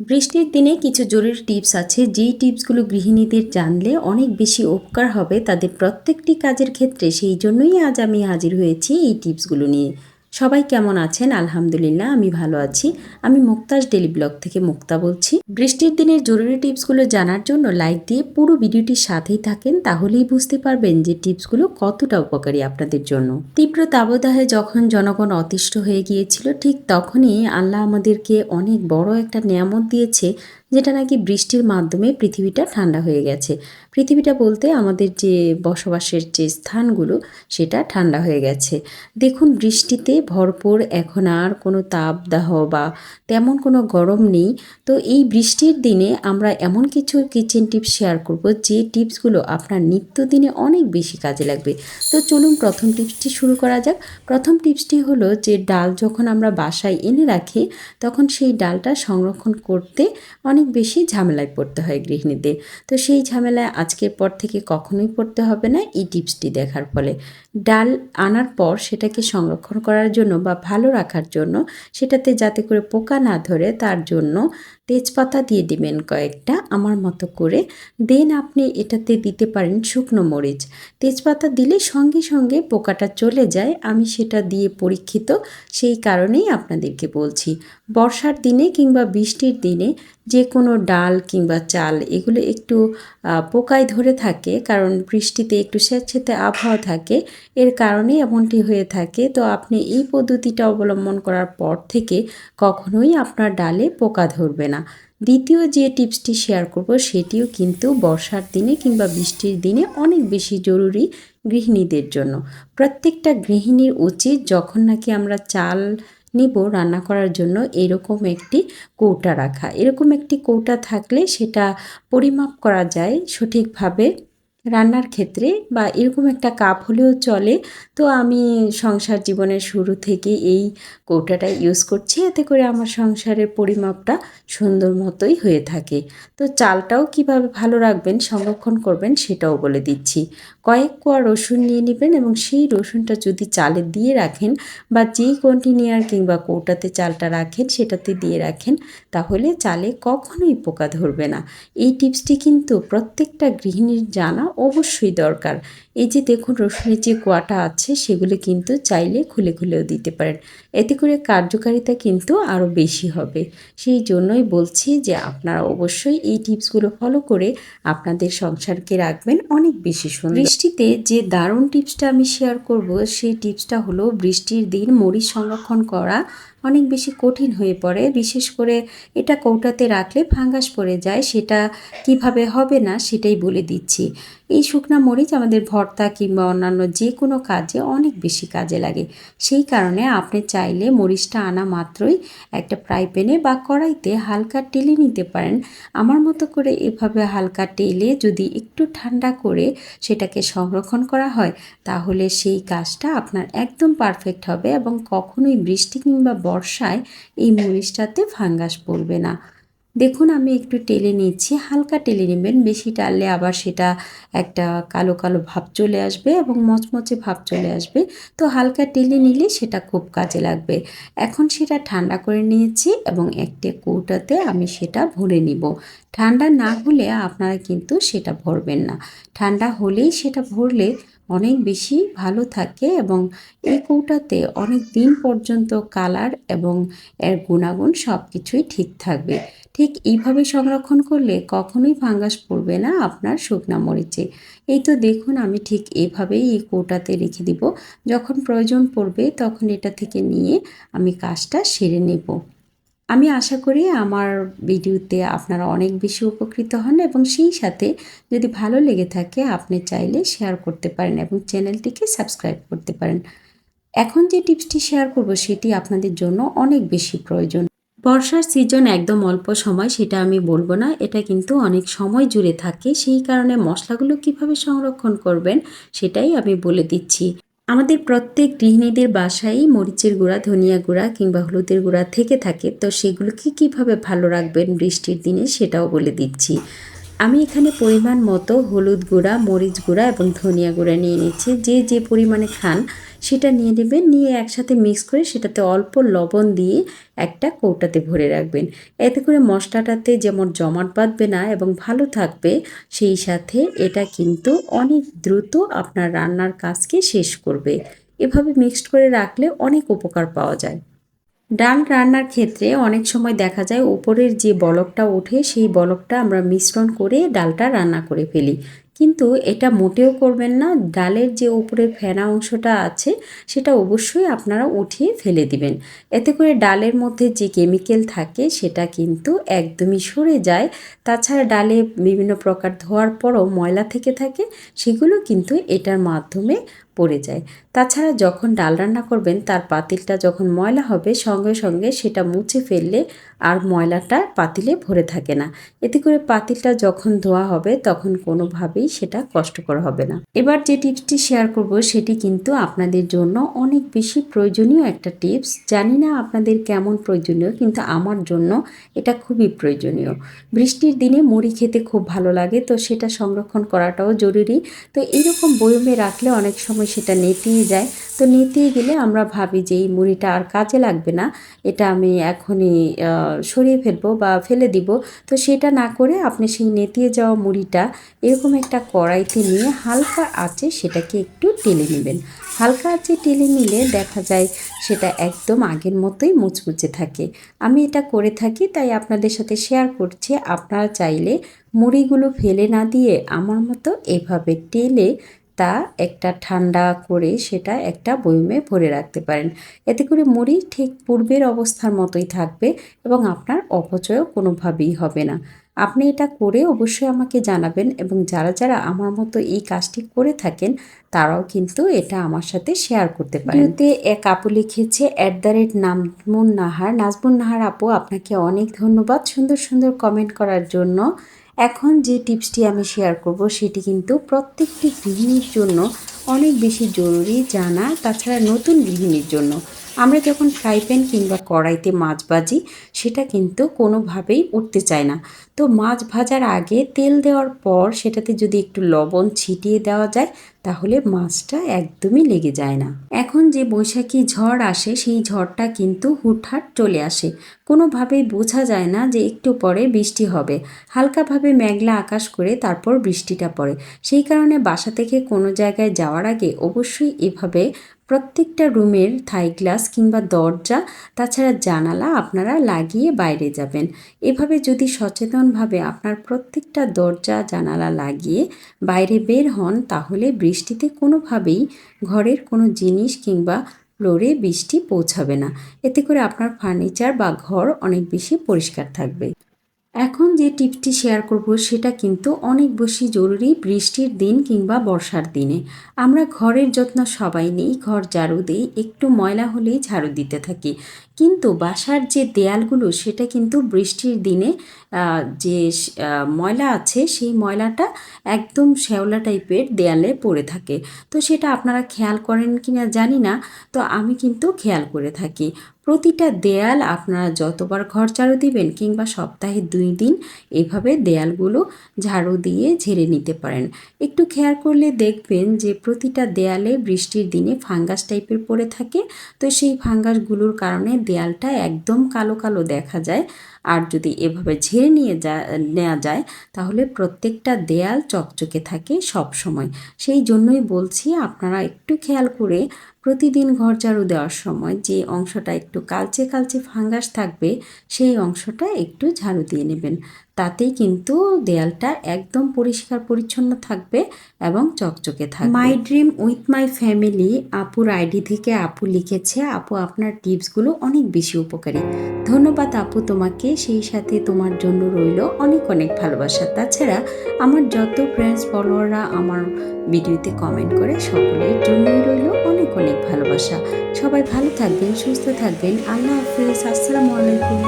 বৃষ্টির দিনে কিছু জরুরি টিপস আছে। যেই টিপসগুলো গৃহিণীদের জানলে অনেক বেশি উপকার হবে তাদের প্রত্যেকটি কাজের ক্ষেত্রে সেই জন্যই আজ আমি হাজির হয়েছি এই টিপসগুলো নিয়ে। সবাই কেমন আছেন? আলহামদুলিল্লাহ, আমি ভালো আছি। আমি মুক্তাজ ডেলি ব্লগ থেকে মুক্তা বলছি। বৃষ্টির দিনের জরুরি টিপসগুলো জানার জন্য লাইক দিয়ে পুরো ভিডিওটির সাথেই থাকেন, তাহলেই বুঝতে পারবেন যে টিপসগুলো কতটা উপকারী আপনাদের জন্য। তীব্র তাবদাহে যখন জনগণ অতিষ্ঠ হয়ে গিয়েছিল, ঠিক তখনই আল্লাহ আমাদেরকে অনেক বড় একটা নিয়ামত দিয়েছে যেটা নাকি বৃষ্টির মাধ্যমে পৃথিবীটা ঠান্ডা হয়ে গেছে। পৃথিবীটা বলতে আমাদের যে বসবাসের যে স্থানগুলো, সেটা ঠান্ডা হয়ে গেছে। দেখুন, বৃষ্টিতে ভরপুর এখন আর কোনো তাপদাহ বা তেমন কোনো গরম নেই। তো এই বৃষ্টির দিনে আমরা এমন কিছু কিচেন টিপস শেয়ার করব, যে টিপসগুলো আপনার নিত্যদিনে অনেক বেশি কাজে লাগবে। তো চলুন প্রথম টিপসটি শুরু করা যাক। প্রথম টিপসটি হলো যে ডাল যখন আমরা বাসায় এনে রাখি, তখন সেই ডালটা সংরক্ষণ করতে অনেক বেশি ঝামেলায় পড়তে হয় গৃহিণীদের। তো সেই ঝামেলায় আজকের পর থেকে কখনোই পড়তে হবে না এই টিপসটি দেখার ফলে। ডাল আনার পর সেটাকে সংরক্ষণ করার জন্য বা ভালো রাখার জন্য সেটাতে যাতে করে পোকা না ধরে তার জন্য তেজপাতা দিয়ে দিবেন কয়েকটা আমার মতো করে। দেন আপনি এটাতে দিতে পারেন শুকনো মরিচ। তেজপাতা দিলে সঙ্গে সঙ্গে পোকাটা চলে যায়। আমি সেটা দিয়ে পরীক্ষিত। সেই কারণেই আপনাদেরকে বলছি, বর্ষার দিনে কিংবা বৃষ্টির দিনে যে কোনো ডাল কিংবা চাল, এগুলো একটু পোকায় ধরে থাকে, কারণ বৃষ্টিতে একটু স্বেচ্ছেতে আবহাওয়া থাকে, এর কারণে এমনটি হয়ে থাকে। তো আপনি এই পদ্ধতিটা অবলম্বন করার পর থেকে কখনোই আপনার ডালে পোকা ধরবে না। দ্বিতীয় যে টিপসটি শেয়ার করব, সেটিও কিন্তু বর্ষার দিনে কিংবা বৃষ্টির দিনে অনেক বেশি জরুরি গৃহিণীদের জন্য। প্রত্যেকটা গৃহিণীর উচিত যখন নাকি আমরা চাল নিব রান্না করার জন্য, এরকম একটি কৌটা রাখা। এরকম একটি কৌটা থাকলে সেটা পরিমাপ করা যায় সঠিকভাবে। রান্নার ক্ষেত্রে বা এরকম একটা কাপ হলেও চলে। তো আমি সংসার জীবনের শুরু থেকে এই কৌটাটা ইউজ করছি। এতে করে আমার সংসারের পরিমাপটা সুন্দর মতোই হয়ে থাকে। তো চালটাও কীভাবে ভালো রাখবেন, সংরক্ষণ করবেন সেটাও বলে দিচ্ছি। কয়েক কোয়া রসুন নিয়ে নেবেন এবং সেই রসুনটা যদি চালে দিয়ে রাখেন বা যেই কন্টিনিয়ার কিংবা কৌটাতে চালটা রাখেন সেটাতে দিয়ে রাখেন, তাহলে চালে কখনোই পোকা ধরবে না। এই টিপসটি কিন্তু প্রত্যেকটা গৃহিণীর জানা অবশ্যই দরকার। এই যে দেখুন, রসুনের যে কোয়াটা আছে সেগুলো কিন্তু চাইলে খুলে খুলেও দিতে পারেন। এতে করে কার্যকারিতা কিন্তু আরও বেশি হবে। সেই জন্যই বলছি যে আপনারা অবশ্যই এই টিপসগুলো ফলো করে আপনাদের সংসারকে রাখবেন অনেক বেশি সুন্দর। বৃষ্টিতে যে দারুণ টিপসটা আমি শেয়ার করব, সেই টিপসটা হলো বৃষ্টির দিন মরিচ সংরক্ষণ করা অনেক বেশি কঠিন হয়ে পড়ে। বিশেষ করে এটা কৌটাতে রাখলে ফাঙ্গাস পড়ে যায়, সেটা কীভাবে হবে না সেটাই বলে দিচ্ছি। এই শুকনা মরিচ আমাদের ভর্তা কিংবা অন্যান্য যে কোনো কাজে অনেক বেশি কাজে লাগে। সেই কারণে আপনি চাইলে মরিচটা আনা মাত্রই একটা ফ্রাই প্যানে বা কড়াইতে হালকা টেলে নিতে পারেন। আমার মতো করে এভাবে হালকা টেলে যদি একটু ঠান্ডা করে সেটাকে সংরক্ষণ করা হয়, তাহলে সেই কাজটা আপনার একদম পারফেক্ট হবে এবং কখনোই বৃষ্টি কিংবা বর্ষায় এই মরিচটাতে ফাঙ্গাস পড়বে না। দেখুন, আমি একটু টেলে নিচ্ছি। হালকা টেলে নেবেন। বেশি টাললে আবার সেটা একটা কালো কালো ভাব চলে আসবে এবং মচমচে ভাব চলে আসবে। তো হালকা টেলে নিলে সেটা খুব কাজে লাগবে। এখন সেটা ঠান্ডা করে নিয়েছি এবং একটি কৌটাতে আমি সেটা ভরে নিব। ঠান্ডা না হলে আপনারা কিন্তু সেটা ভরবেন না। ঠান্ডা হলেই সেটা ভরলে অনেক বেশি ভালো থাকে এবং এই কৌটাতে অনেক দিন পর্যন্ত কালার এবং এর গুণাগুণ সব কিছুই ঠিক থাকবে। ঠিক এইভাবে সংরক্ষণ করলে কখনোই ফাঙ্গাস পড়বে না আপনার শুকনা মরিচে। এই তো দেখুন, আমি ঠিক এভাবেই এই কৌটাতে রেখে দিব। যখন প্রয়োজন পড়বে তখন এটা থেকে নিয়ে আমি কাজটা সেরে নেব। আমি আশা করি আমার ভিডিওতে আপনারা অনেক বেশি উপকৃত হন এবং সেই সাথে যদি ভালো লেগে থাকে, আপনি চাইলে শেয়ার করতে পারেন এবং চ্যানেলটিকে সাবস্ক্রাইব করতে পারেন। এখন যে টিপসটি শেয়ার করব, সেটি আপনাদের জন্য অনেক বেশি প্রয়োজন। বর্ষার সিজন একদম অল্প সময়, সেটা আমি বলব না। এটা কিন্তু অনেক সময় জুড়ে থাকে। সেই কারণে মশলাগুলো কীভাবে সংরক্ষণ করবেন, সেটাই আমি বলে দিচ্ছি। আমাদের প্রত্যেক গৃহিণীদের বাসায় মরিচের গুঁড়া, ধনিয়া গুঁড়া কিংবা হলুদের গুঁড়া থেকে থাকে। তো সেগুলোকে কীভাবে ভালো রাখবেন বৃষ্টির দিনে সেটাও বলে দিচ্ছি। আমি এখানে পরিমাণ মতো হলুদ গুঁড়া, মরিচ গুঁড়া এবং ধনিয়া গুঁড়া নিয়ে নিচ্ছি। যে যে পরিমাণে খান সেটা নিয়ে নেবেন, নিয়ে একসাথে মিক্স করে সেটাতে অল্প লবণ দিয়ে একটা কৌটাতে ভরে রাখবেন। এতে করে মশলাটাতে যেমন জমাট বাঁধবে না এবং ভালো থাকবে, সেই সাথে এটা কিন্তু অনেক দ্রুত আপনার রান্নার কাজকে শেষ করবে। এভাবে মিক্সড করে রাখলে অনেক উপকার পাওয়া যায়। ডাল রান্নার ক্ষেত্রে অনেক সময় দেখা যায় উপরের যে বলকটা ওঠে, সেই বলকটা আমরা মিশ্রণ করে ডালটা রান্না করে ফেলি। কিন্তু এটা মোটেও করবেন না, ডালের যে উপরের ফেনা অংশটা আছে, সেটা অবশ্যই আপনারা উঠিয়ে ফেলে দিবেন। এতে করে ডালের মধ্যে যে কেমিক্যাল থাকে, সেটা কিন্তু একদমই সরে যায়। তাছাড়া ডালে বিভিন্ন প্রকার ধোয়ার পরও ময়লা থেকে থাকে, সেগুলো কিন্তু এটার মাধ্যমে পড়ে যায়। তাছাড়া যখন ডাল রান্না করবেন, তার পাতিলটা যখন ময়লা হবে, সঙ্গে সঙ্গে সেটা মুছে ফেললে আর ময়লাটা পাতিলে ভরে থাকে না। এতে করে পাতিলটা যখন ধোয়া হবে, তখন কোনোভাবেই সেটা কষ্টকর হবে না। এবার যে টিপসটি শেয়ার করব, সেটি কিন্তু আপনাদের জন্য অনেক বেশি প্রয়োজনীয় একটা টিপস। জানি না আপনাদের কেমন প্রয়োজনীয়, কিন্তু আমার জন্য এটা খুবই প্রয়োজনীয়। বৃষ্টির দিনে মুড়ি খেতে খুব ভালো লাগে, তো সেটা সংরক্ষণ করাটাও জরুরি। তো এইরকম বয়মে রাখলে অনেক সময় সেটা নেতিয়ে যায়। তো নেতিয়ে গেলে আমরা ভাবি যে এই মুড়িটা আর কাজে লাগবে না। এটা আমি এখনই সরিয়ে ফেলব বা ফেলে দিব। তো সেটা না করে আপনি সেই নেতিয়ে যাওয়া মুড়িটা এরকম একটা কড়াইতে নিয়ে হালকা আঁচে সেটাকে একটু টেলে নেবেন। হালকা আঁচে টেলে নিলে দেখা যায় সেটা একদম আগের মতোই মুচমুচে থাকে। আমি এটা করে থাকি, তাই আপনাদের সাথে শেয়ার করছি। আপনারা চাইলে মুড়িগুলো ফেলে না দিয়ে আমার মতো এভাবে টেলে তা একটা ঠান্ডা করে সেটা একটা বয়মে ভরে রাখতে পারেন। এতে করে মুড়ি ঠিক পূর্বের অবস্থার মতোই থাকবে এবং আপনার অপচয়ও কোনোভাবেই হবে না। আপনি এটা করে অবশ্যই আমাকে জানাবেন এবং যারা যারা আমার মতো এই কাজটি করে থাকেন, তারাও কিন্তু এটা আমার সাথে শেয়ার করতে পারেন। এক আপু লিখেছে at the rate Nazmun Nahar. Nazmun Nahar আপু, আপনাকে অনেক ধন্যবাদ সুন্দর সুন্দর কমেন্ট করার জন্য। এখন যে টিপসটি আমি শেয়ার করব সেটি কিন্তু প্রত্যেকটি গৃহিণীর জন্য অনেক বেশি জরুরি জানা, তাছাড়া নতুন গৃহিণীর জন্য। আমরা যখন ফ্রাই প্যান কিংবা কড়াইতে মাছ ভাজি, সেটা কিন্তু কোনোভাবেই উঠতে চায় না। তো মাছ ভাজার আগে তেল দেওয়ার পর সেটাতে যদি একটু লবণ ছিটিয়ে দেওয়া যায়, তাহলে মাছটা একদমই লেগে যায় না। এখন যে বৈশাখী ঝড় আসে, সেই ঝড়টা কিন্তু হুটহাট চলে আসে। কোনোভাবেই বোঝা যায় না যে একটু পরে বৃষ্টি হবে। হালকাভাবে মেঘলা আকাশ করে তারপর বৃষ্টিটা পড়ে। সেই কারণে বাসা থেকে কোনো জায়গায় যাওয়ার আগে অবশ্যই এভাবে প্রত্যেকটা রুমের থাই গ্লাস কিংবা দরজা, তাছাড়া জানালা আপনারা লাগিয়ে বাইরে যাবেন। এভাবে যদি সচেতনভাবে আপনার প্রত্যেকটা দরজা, জানালা লাগিয়ে বাইরে বের হন, তাহলে বৃষ্টিতে কোনোভাবেই ঘরের কোনো জিনিস কিংবা ফ্লোরে বৃষ্টি পৌঁছাবে না। এতে করে আপনার ফার্নিচার বা ঘর অনেক বেশি পরিষ্কার থাকবে। এখন যে টিপটি শেয়ার করব সেটা কিন্তু অনেক বেশি জরুরি বৃষ্টির দিন কিংবা বর্ষার দিনে। আমরা ঘরের যত্ন সবাই নেই, ঘর ঝাড়ু দিই, একটু ময়লা হলেই ঝাড়ু দিতে থাকি। কিন্তু বাসার যে দেয়ালগুলো, সেটা কিন্তু বৃষ্টির দিনে যে ময়লা আছে, সেই ময়লাটা একদম শ্যাওলা টাইপের দেয়ালে পড়ে থাকে। তো সেটা আপনারা খেয়াল করেন কি না জানি না, তো আমি কিন্তু খেয়াল করে থাকি। প্রতিটা দেয়াল আপনারা যতবার ঘর ঝাড়ু দিবেন কিংবা সপ্তাহে দুই দিন এভাবে দেয়ালগুলো ঝাড়ু দিয়ে ঝেড়ে নিতে পারেন। একটু খেয়াল করলে দেখবেন যে প্রতিটা দেয়ালে বৃষ্টির দিনে ফাঙ্গাস টাইপের পড়ে থাকে, তো সেই ফাঙ্গাসগুলোর কারণে দেয়ালটা একদম কালো কালো দেখা যায়। আর যদি এভাবে ঝেড়ে নিয়ে যা নেওয়া যায়, তাহলে প্রত্যেকটা দেয়াল চকচকে থাকে সব সময়। সেই জন্যই বলছি আপনারা একটু খেয়াল করে প্রতিদিন ঘর ঝাড়ু দেওয়ার সময় যে অংশটা একটু কালচে কালচে ফাঙ্গাস থাকবে, সেই অংশটা একটু ঝাড়ু দিয়ে নেবেন। তাতেই কিন্তু দেয়ালটা একদম পরিষ্কার পরিচ্ছন্ন থাকবে এবং চকচকে থাকবে। My dream with my family আপুর আইডি থেকে আপু লিখেছে, আপু আপনার টিপসগুলো অনেক বেশি উপকারী। ধন্যবাদ আপু তোমাকে সেই সাথে তোমার জন্য রইল অনেক অনেক ভালোবাসা। তাছাড়া আমার যত ফ্রেন্ডস ফলোয়াররা আমার ভিডিওতে কমেন্ট করে, সকলের জন্যই রইল অনেক অনেক ভালোবাসা। সবাই ভালো থাকবেন, সুস্থ থাকবেন। আল্লাহ হাফিজ। আসসালামু আলাইকুম।